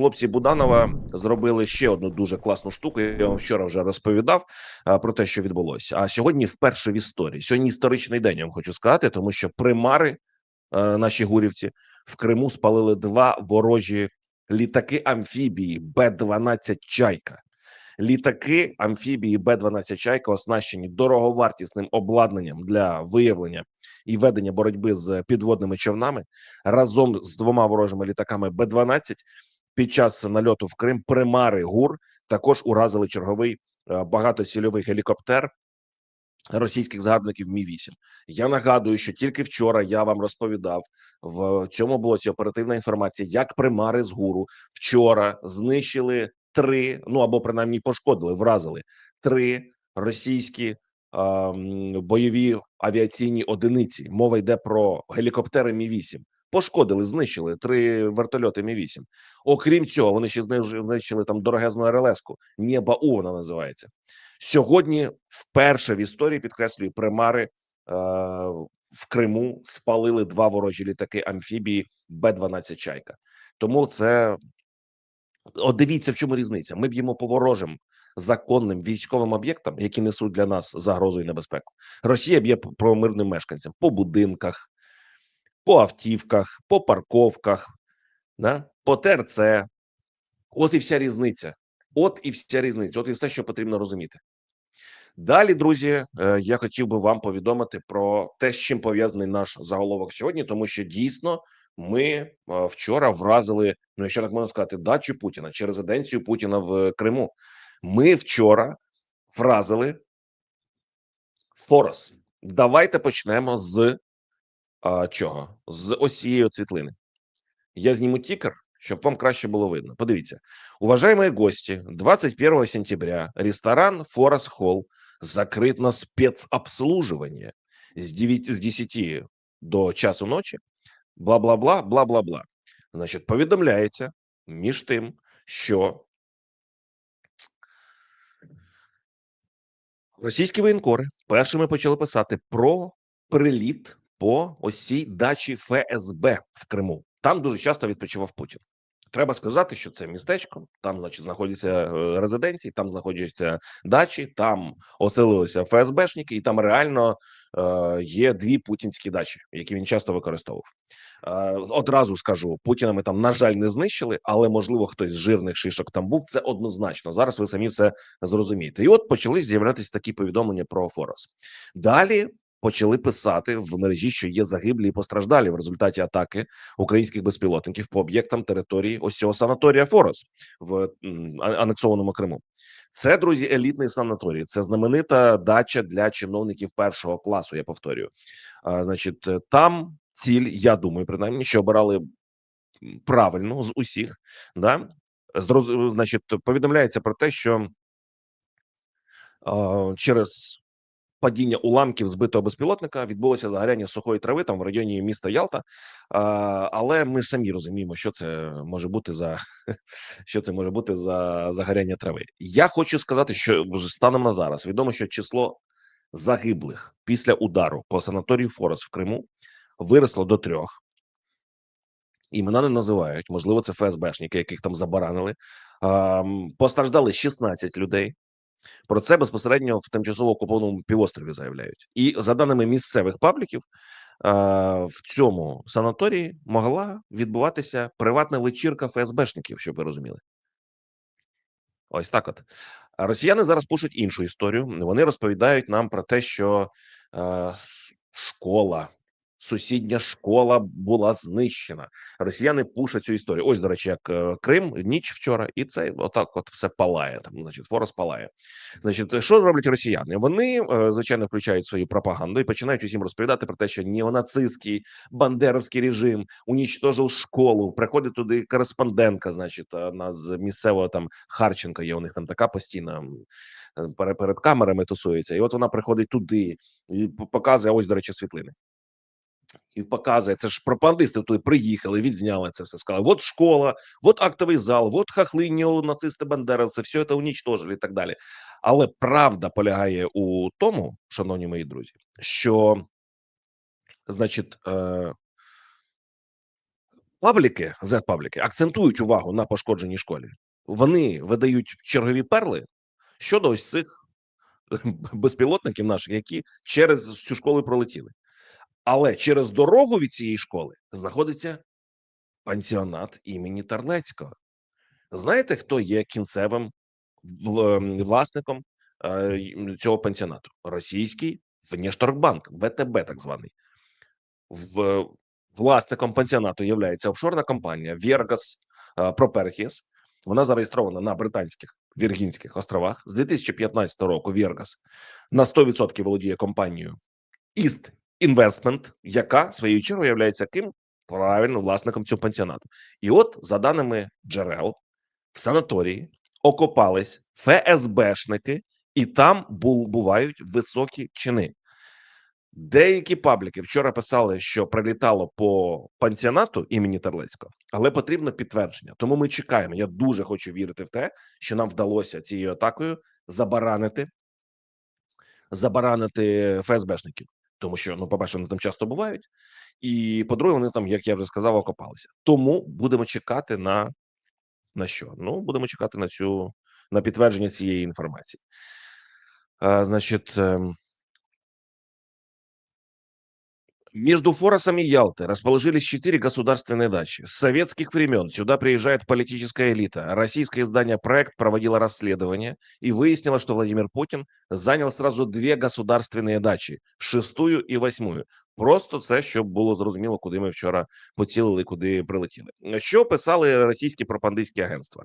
хлопці Буданова зробили ще одну дуже класну штуку. Я вам вчора вже розповідав а, про те, що відбулося. А сьогодні вперше в історії. Сьогодні історичний день. Я вам хочу сказати, тому що примари е, наші гурівці в Криму спалили два ворожі літаки амфібії Б-12 Чайка. Літаки амфібії Б-12 Чайка оснащені дороговартісним обладнанням для виявлення і ведення боротьби з підводними човнами разом з двома ворожими літаками Б-12 під час нальоту в Крим примари ГУР також уразили черговий е, багатоцільовий гелікоптер російських загарбників Мі 8 Я нагадую, що тільки вчора я вам розповідав в цьому блоці оперативна інформація, як примари з ГУРу вчора знищили три, ну або принаймні пошкодили, вразили три російські ем, бойові авіаційні одиниці. Мова йде про гелікоптери Мі 8 Пошкодили, знищили три вертольоти Мі 8 Окрім цього, вони ще знищили там дорогезну РЛС-ку. Нєба У вона називається. Сьогодні вперше в історії підкреслюю примари е, в Криму спалили два ворожі літаки амфібії Б-12 Чайка. Тому це от дивіться, в чому різниця. Ми б'ємо по ворожим законним військовим об'єктам, які несуть для нас загрозу і небезпеку. Росія б'є по мирним мешканцям по будинках, по автівках, по парковках, да? по ТРЦ. От і вся різниця. От і вся різниця. От і все, що потрібно розуміти. Далі, друзі, е, я хотів би вам повідомити про те, з чим пов'язаний наш заголовок сьогодні, тому що дійсно ми е, вчора вразили, ну якщо так можна сказати, дачу Путіна чи резиденцію Путіна в Криму. Ми вчора вразили Форос. Давайте почнемо з а, чого? З от світлини. Я зніму тікер, щоб вам краще було видно. Подивіться. Уважаемые гости, 21 сентября ресторан Форес Холл закрыт на спецобслуживание с 9, с 10 до часу ночі. Бла-бла-бла, бла-бла-бла. Значить, повідомляється між тим, що російські воєнкори першими почали писати про приліт по ось цій дачі ФСБ в Криму. Там дуже часто відпочивав Путін. Треба сказати, що це містечко. Там, значить, знаходяться е, резиденції, там знаходяться дачі, там оселилися ФСБшники, і там реально е, є дві путінські дачі, які він часто використовував. Е, одразу скажу, Путіна ми там на жаль не знищили, але можливо хтось з жирних шишок там був. Це однозначно. Зараз ви самі все зрозумієте. І от почали з'являтися такі повідомлення про Форос. Далі почали писати в мережі, що є загиблі і постраждалі в результаті атаки українських безпілотників по об'єктам території ось цього санаторія Форос в анексованому Криму. Це друзі, елітний санаторій. Це знаменита дача для чиновників першого класу. Я повторюю. А, значить, там ціль, я думаю, принаймні, що обирали правильно з усіх. Да? Зроз... Значить, повідомляється про те, що через падіння уламків збитого безпілотника відбулося загоряння сухої трави там в районі міста Ялта. Але ми самі розуміємо, що це може бути за що це може бути за загоряння трави. Я хочу сказати, що вже станом на зараз відомо, що число загиблих після удару по санаторію Форес в Криму виросло до трьох. Імена не називають. Можливо, це ФСБшники, яких там забаранили. Постраждали 16 людей. Про це безпосередньо в тимчасово окупованому півострові заявляють. І за даними місцевих пабліків, е, в цьому санаторії могла відбуватися приватна вечірка ФСБшників, щоб ви розуміли. Ось так. От росіяни зараз пишуть іншу історію. Вони розповідають нам про те, що е, школа, сусідня школа була знищена. Росіяни пушать цю історію. Ось, до речі, як е, Крим, ніч вчора, і це отак, от все палає. Там, значить, форос палає. Значить, що роблять росіяни? Вони е, звичайно включають свою пропаганду і починають усім розповідати про те, що неонацистський бандеровський режим унічтожив школу. Приходить туди кореспондентка, значить, е, на з місцевого там Харченка. Є у них там така постійна е, перед камерами тусується. І от вона приходить туди і показує ось, до речі, світлини. І показує, це ж пропагандисти туди приїхали, відзняли це все. Сказали: от школа, от актовий зал, от хахли нацисти бандеровці, все це унічтожили і так далі. Але правда полягає у тому, шановні мої друзі, що значить, е, Пабліки, Z-пабліки акцентують увагу на пошкодженій школі. Вони видають чергові перли щодо ось цих безпілотників наших, які через цю школу пролетіли. Але через дорогу від цієї школи знаходиться пансіонат імені Тарлецького. Знаєте, хто є кінцевим власником е, цього пансіонату? Російський Внешторгбанк, ВТБ, так званий. В власником пансіонату є офшорна компанія е, Properties. Вона зареєстрована на британських Віргінських островах з 2015 року. Vergas на 100% володіє компанією East Investment, яка своєю чергою є ким правильно власником цього пансіонату. І от, за даними джерел, в санаторії окопались ФСБшники, і там бу- бувають високі чини. Деякі пабліки вчора писали, що прилітало по пансіонату імені Терлецького, але потрібно підтвердження. Тому ми чекаємо. Я дуже хочу вірити в те, що нам вдалося цією атакою забаранити, забаранити ФСБшників, тому що ну, по-перше, вони там часто бувають, і по-друге, вони там, як я вже сказав, окопалися. Тому будемо чекати на, на що? Ну, будемо чекати на цю на підтвердження цієї інформації. А, значить. Между Форосом и Ялтой расположились четыре государственные дачи. С советских времен сюда приезжает политическая элита. Российское издание «Проект» проводило расследование и выяснило, что Владимир Путин занял сразу две государственные дачі – шестую і восьмую. Просто це, щоб було зрозуміло, куди ми вчора поцілили, куди прилетіли. Що писали російські пропагандистські агентства?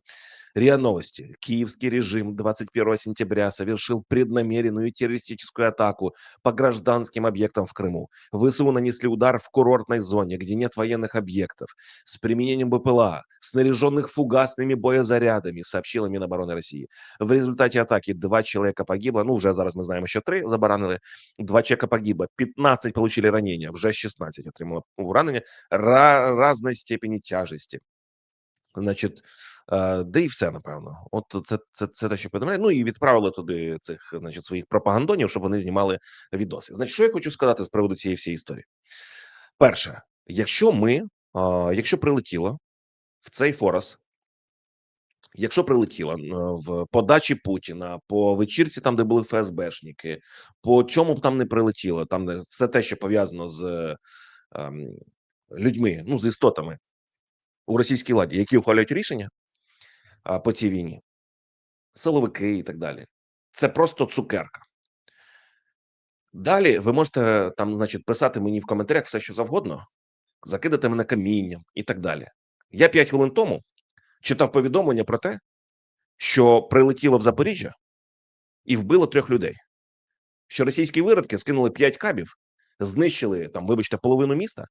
РИА Новости. Киевский режим 21 сентября совершил преднамеренную террористическую атаку по гражданским объектам в Крыму. ВСУ нанесли удар в курортной зоне, где нет военных объектов, с применением БПЛА, снаряженных фугасными боезарядами, сообщила Минобороны России. В результате атаки два человека погибло, ну, уже зараз ми знаємо, що три забаранили, два человека погибло, 15 получили ранения, вже 16 отримало уранення ра- різної степені тяжесті. Значить, е, Де і все, напевно. От це, це, це те, що повідомляє. Ну і відправили туди цих значить, своїх пропагандонів, щоб вони знімали відоси. Значить, що я хочу сказати з приводу цієї всієї історії? Перше, якщо ми, якщо прилетіло в цей Форос, якщо прилетіло в подачі Путіна, по вечірці, там, де були ФСБшники, по чому б там не прилетіло, там де все те, що пов'язано з ем, людьми, ну з істотами у російській владі, які ухвалюють рішення по цій війні, силовики і так далі. Це просто цукерка. Далі ви можете там, значить, писати мені в коментарях все, що завгодно, закидати мене камінням і так далі. Я 5 хвилин тому читав повідомлення про те, що прилетіло в Запоріжжя і вбило трьох людей. Що російські виродки скинули 5 кабів, знищили там, вибачте, половину міста.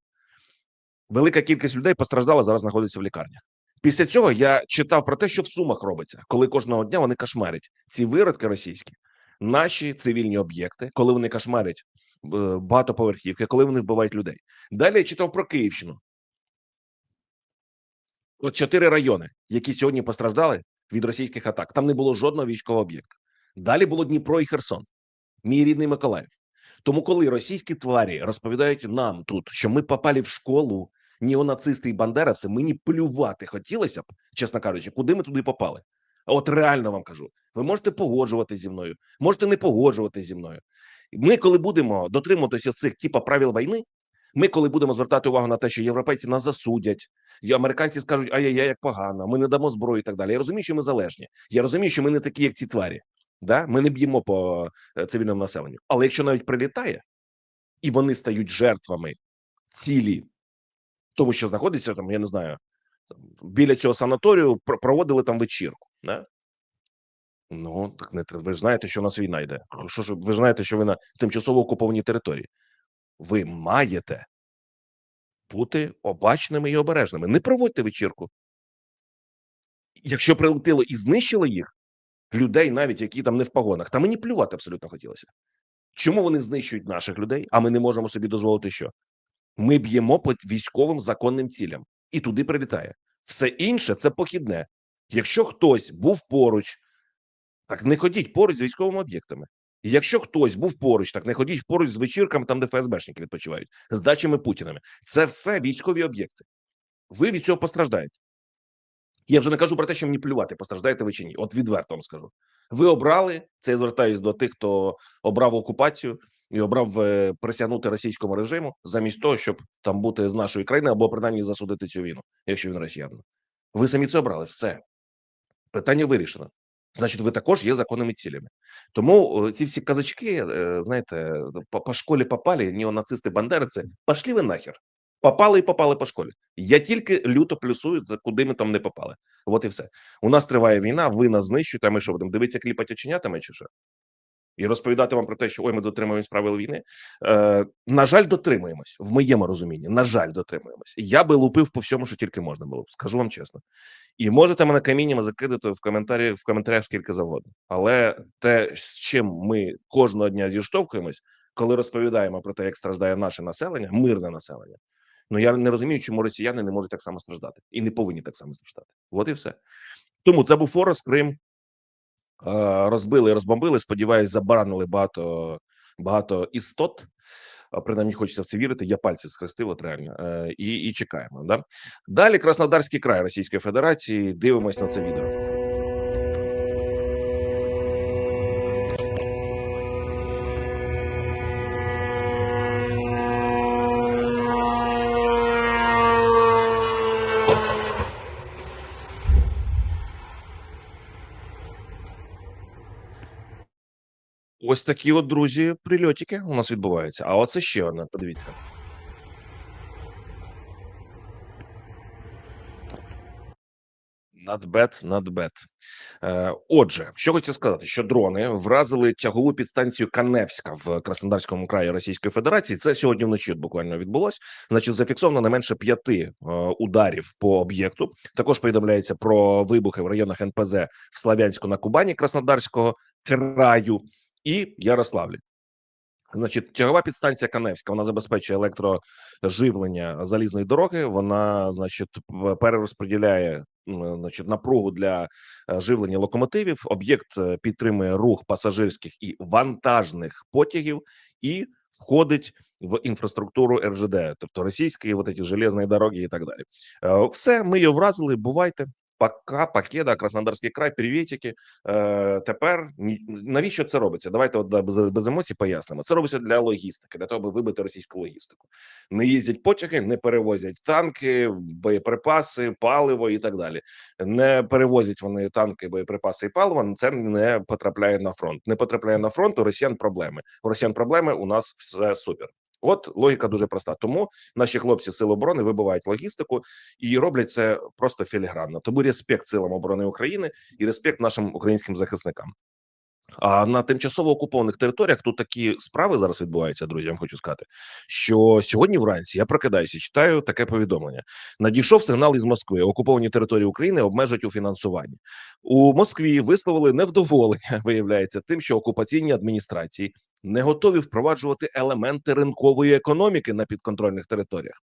Велика кількість людей постраждала, зараз знаходиться в лікарнях. Після цього я читав про те, що в Сумах робиться, коли кожного дня вони кошмарять ці виродки російські, наші цивільні об'єкти, коли вони кошмарять е, багатоповерхівки, коли вони вбивають людей. Далі я читав про Київщину. От чотири райони, які сьогодні постраждали від російських атак. Там не було жодного військового об'єкта. Далі було Дніпро і Херсон, мій рідний Миколаїв. Тому, коли російські тварі розповідають нам тут, що ми попали в школу, неонацисти і бандеровці, мені плювати хотілося б, чесно кажучи, куди ми туди попали. От реально вам кажу, ви можете погоджуватися зі мною, можете не погоджуватися зі мною. Ми, коли будемо дотримуватися цих типа правил війни, ми, коли будемо звертати увагу на те, що європейці нас засудять, і американці скажуть, ай-яй-яй, як погано, ми не дамо зброю і так далі. Я розумію, що ми залежні. Я розумію, що ми не такі, як ці тварі. Да? Ми не б'ємо по е, цивільному населенню. Але якщо навіть прилітає, і вони стають жертвами цілі, тому що знаходиться там, я не знаю, біля цього санаторію проводили там вечірку. Да? Ну так не ви ж знаєте, що у нас війна йде. Що ж ви ж знаєте, що ви на тимчасово окупованій території. Ви маєте бути обачними і обережними. Не проводьте вечірку. Якщо прилетіло і знищило їх, людей, навіть які там не в погонах, та мені плювати абсолютно хотілося. Чому вони знищують наших людей, а ми не можемо собі дозволити що? Ми б'ємо по військовим законним цілям, і туди прилітає. Все інше це похідне. Якщо хтось був поруч, так не ходіть поруч з військовими об'єктами. Якщо хтось був поруч, так не ходіть поруч з вечірками, там де ФСБшники відпочивають, з дачами Путінами. Це все військові об'єкти. ви від цього постраждаєте. Я вже не кажу про те, що мені плювати, постраждаєте ви чи ні. От відверто вам скажу. Ви обрали це. Я звертаюсь до тих, хто обрав окупацію і обрав е, присягнути російському режиму, замість того, щоб там бути з нашої країни або принаймні засудити цю війну, якщо він росіянин. Ви самі це обрали. Все питання вирішено. Значить, ви також є законними цілями. Тому е, ці всі казачки, е, знаєте, по, по школі попали, неонацисти, бандериці, пошли ви нахер. Попали і попали по школі. Я тільки люто плюсую, куди ми там не попали. От і все. У нас триває війна, ви нас знищуєте, а ми що будемо дивитися кліпати оченятами чи що? І розповідати вам про те, що ой, ми дотримуємось правил війни. Е, На жаль, дотримуємось в моєму розумінні. На жаль, дотримуємось. Я би лупив по всьому, що тільки можна було. Скажу вам чесно. І можете мене каміннями закидати в коментарі в коментарях скільки завгодно. Але те, з чим ми кожного дня зіштовхуємось, коли розповідаємо про те, як страждає наше населення, мирне населення. Ну я не розумію, чому росіяни не можуть так само страждати і не повинні так само страждати. От і все. Тому це був Форос Крим. Е, Розбили, розбомбили. Сподіваюсь, забаранили багато багато істот. Принаймні хочеться в це вірити. Я пальці схрестив, от реально Е, і, і чекаємо. Да? Далі Краснодарський край Російської Федерації. Дивимось на це відео. Ось такі от друзі, прильотики у нас відбуваються. А оце ще одне. Подивіться. Надбет, надбет. Е, Отже, що хочу сказати, що дрони вразили тягову підстанцію Каневська в Краснодарському краї Російської Федерації. Це сьогодні вночі буквально відбулось. Значить, зафіксовано не менше п'яти е, ударів по об'єкту. Також повідомляється про вибухи в районах НПЗ в Славянську на Кубані Краснодарського краю і Ярославлі. Значить, тягова підстанція Каневська вона забезпечує електроживлення залізної дороги. Вона, значить, перерозподіляє значить, напругу для е, живлення локомотивів. Об'єкт е, підтримує рух пасажирських і вантажних потягів і входить в інфраструктуру РЖД, тобто російські, вот эти железні дороги і так далі. Е, Все, ми її вразили. Бувайте. Пока, Покеда, Краснодарський край, привітики. Е, тепер навіщо це робиться? Давайте от без, без емоцій пояснимо. Це робиться для логістики, для того, аби вибити російську логістику. Не їздять потяги, не перевозять танки, боєприпаси, паливо і так далі. Не перевозять вони танки, боєприпаси і паливо. Це не потрапляє на фронт. Не потрапляє на фронт. У росіян проблеми. У росіян проблеми. У нас все супер. От логіка дуже проста. Тому наші хлопці сил оборони вибивають логістику і роблять це просто філігранно. Тому респект силам оборони України і респект нашим українським захисникам. А на тимчасово окупованих територіях тут такі справи зараз відбуваються, друзі. Хочу сказати, що сьогодні вранці я прокидаюся, читаю таке повідомлення. Надійшов сигнал із Москви. Окуповані території України обмежать у фінансуванні. У Москві висловили невдоволення, виявляється, тим, що окупаційні адміністрації не готові впроваджувати елементи ринкової економіки на підконтрольних територіях.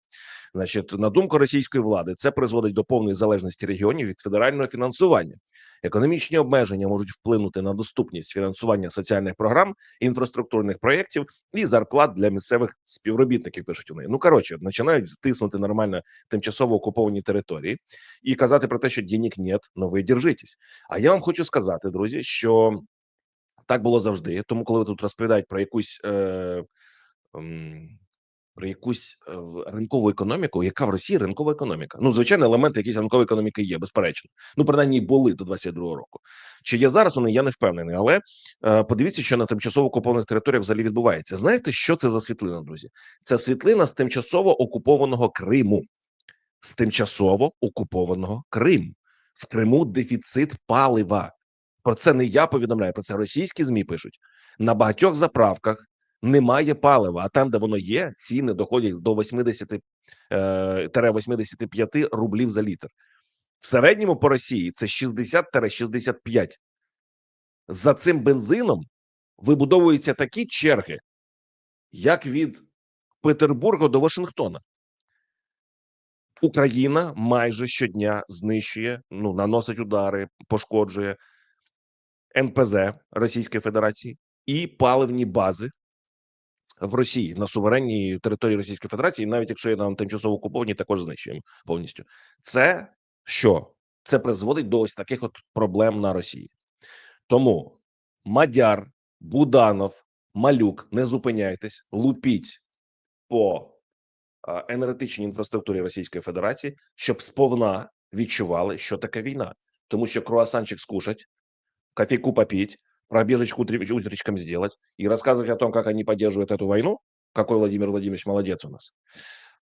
Значить, на думку російської влади, це призводить до повної залежності регіонів від федерального фінансування. Економічні обмеження можуть вплинути на доступність фінансування соціальних програм, інфраструктурних проєктів і зарплат для місцевих співробітників. Пишуть вони. Ну коротше, починають тиснути нормально тимчасово окуповані території і казати про те, що денег нет, но ви держитесь. А я вам хочу сказати, друзі, що так було завжди. Тому, коли ви тут розповідають про якусь. Е, про якусь е, ринкову економіку, яка в Росії ринкова економіка. Ну, звичайно, елементи якісь ринкової економіки є, безперечно. Ну, принаймні, були до 22-го року. Чи є зараз вони? Я не впевнений. Але е, подивіться, що на тимчасово окупованих територіях взагалі відбувається. Знаєте, що це за світлина, друзі? Це світлина з тимчасово окупованого Криму. З тимчасово окупованого Криму. В Криму дефіцит палива. Про це не я повідомляю, про це російські ЗМІ пишуть. На багатьох заправках немає палива, а там, де воно є, ціни доходять до 80 е, тире 85 рублів за літр. В середньому по Росії це 60-65. За цим бензином вибудовуються такі черги, як від Петербурга до Вашингтона. Україна майже щодня знищує, ну наносить удари, пошкоджує НПЗ Російської Федерації і паливні бази в Росії на суверенній території Російської Федерації, навіть якщо є нам тимчасово окуповані, також знищуємо повністю. Це що? Це призводить до ось таких от проблем на Росії. Тому Мадяр, Буданов, Малюк, не зупиняйтесь, лупіть по енергетичній інфраструктурі Російської Федерації, щоб сповна відчували, що таке війна, тому що круасанчик скушать, кофейку попить, пробежечку утречком сделать и рассказывать о том, как они поддерживают эту войну, какой Владимир Владимирович молодець у нас.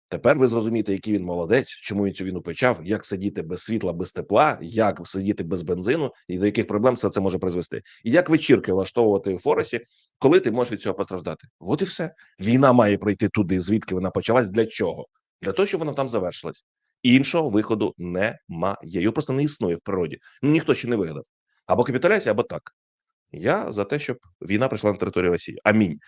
Тепер ви зрозумієте, який він молодець, чому він цю війну почав, як сидіти без світла, без тепла, як сидіти без бензину, і до яких проблем все це може призвести, і як вечірки влаштовувати в Форесі, коли ти можеш від цього постраждати. От і все. Війна має прийти туди, звідки вона почалась. Для чого? Для того, щоб вона там завершилась. Іншого виходу немає. Його просто не існує в природі. Ну ніхто ще не вигадав. Або капітуляція, або так. Я за те, щоб війна прийшла на територію Росії. Амінь.